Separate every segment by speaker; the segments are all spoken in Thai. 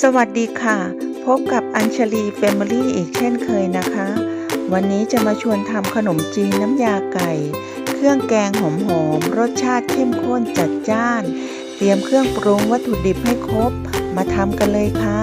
Speaker 1: สวัสดีค่ะ พบกับอัญชลีเฟมิลี่อีกเช่นเคยนะคะ วันนี้จะมาชวนทำขนมจีนน้ำยาไก่ เครื่องแกงหอมๆรสชาติเข้มข้นจัดจ้าน เตรียมเครื่องปรุงวัตถุดิบให้ครบ มาทำกันเลยค่ะ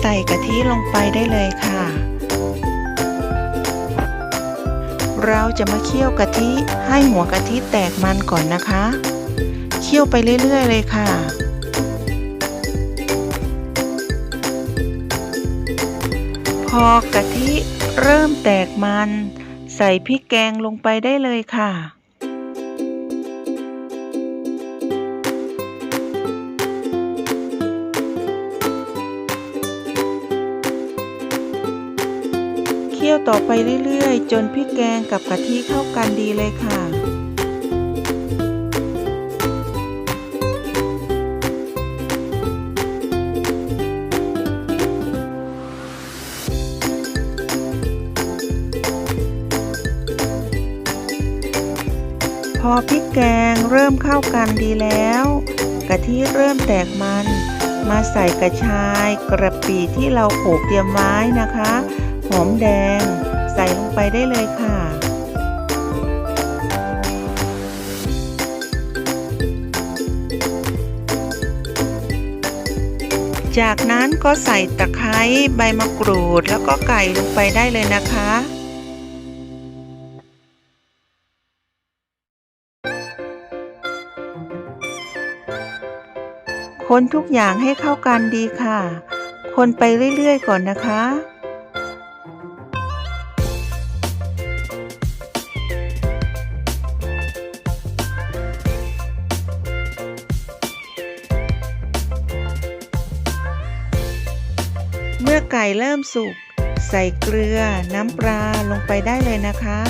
Speaker 1: ใส่กะทิลงไปได้เลยค่ะ เราจะมาเคี่ยวกะทิให้หัวกะทิแตกมันก่อนนะคะ เคี่ยวไปเรื่อยๆเลยค่ะพอกะทิเริ่มแตกมัน ใส่พริกแกงลงไปได้เลยค่ะ คี่ยวต่อไปเรื่อยๆ จนพริกแกงกับกะทิเข้ากันดีเลยค่ะ พอพริกแกงเริ่มเข้ากันดีแล้ว กะทิเริ่มแตกมัน มาใส่กระชายกระปิที่เราโขลกเตรียมไว้นะคะ อมแดง ใส่ลงไปได้เลยค่ะ จากนั้นก็ใส่ตะไคร้ใบมะกรูดแล้วก็ไก่ลงไปได้เลยนะคะคนทุกอย่างให้เข้ากันดีค่ะ คนไปเรื่อยๆก่อนนะคะ เมื่อไก่เริ่มสุก ใส่เกลือน้ำปลาลงไปได้เลยนะคะ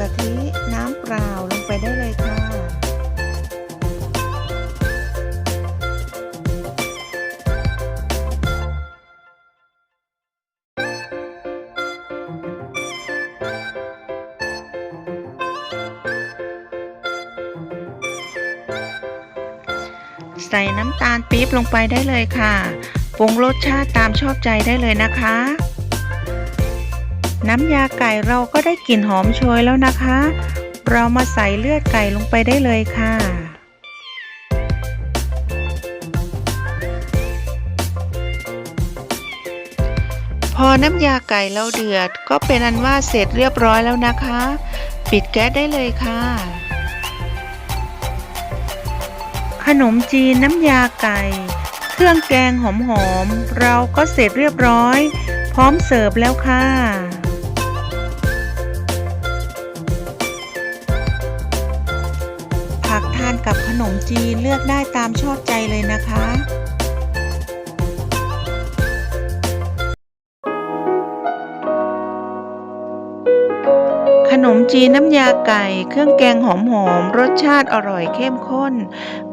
Speaker 1: กะทิน้ำเปล่าลงไปได้เลยค่ะ ใส่น้ำตาลปี๊บลงไปได้เลยค่ะ ปรุงรสชาติตามชอบใจได้เลยนะคะ น้ำยาไก่เราก็ได้กลิ่นหอมโชยแล้วนะคะ เรามาใส่เลือดไก่ลงไปได้เลยค่ะพอน้ำยาไก่เราเดือดก็เป็นอันว่าเสร็จเรียบร้อยแล้วนะคะ ปิดแก๊สได้เลยค่ะ ขนมจีนน้ำยาไก่ เครื่องแกงหอมๆเราก็เสร็จเรียบร้อย พร้อมเสิร์ฟแล้วค่ะานกับขนมจีนเลือกได้ตามชอบใจเลยนะคะขนมจีนน้ำยาไก่ เครื่องแกงหอมๆรสชาติอร่อยเข้มข้น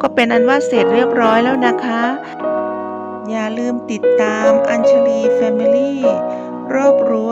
Speaker 1: ก็เป็นอันว่าเสร็จเรียบร้อยแล้วนะคะ อย่าลืมติดตามอัญชลีแฟมิลี่รอบรั้ว